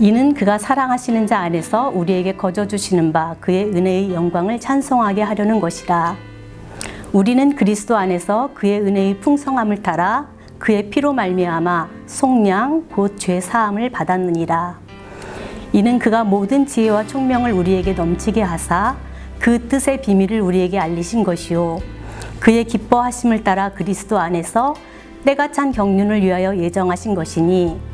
이는 그가 사랑하시는 자 안에서 우리에게 거저 주시는 바 그의 은혜의 영광을 찬송하게 하려는 것이라. 우리는 그리스도 안에서 그의 은혜의 풍성함을 따라 그의 피로 말미암아 속량 곧 죄 사함을 받았느니라. 이는 그가 모든 지혜와 총명을 우리에게 넘치게 하사 그 뜻의 비밀을 우리에게 알리신 것이요 그의 기뻐하심을 따라 그리스도 안에서 때가 찬 경륜을 위하여 예정하신 것이니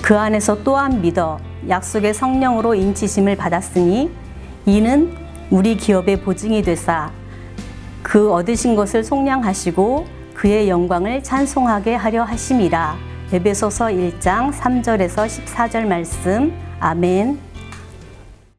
그 안에서 또한 믿어 약속의 성령으로 인치심을 받았으니 이는 우리 기업의 보증이 되사 그 얻으신 것을 속량하시고 그의 영광을 찬송하게 하려 하심이라. 에베소서 1장 3절에서 14절 말씀. 아멘.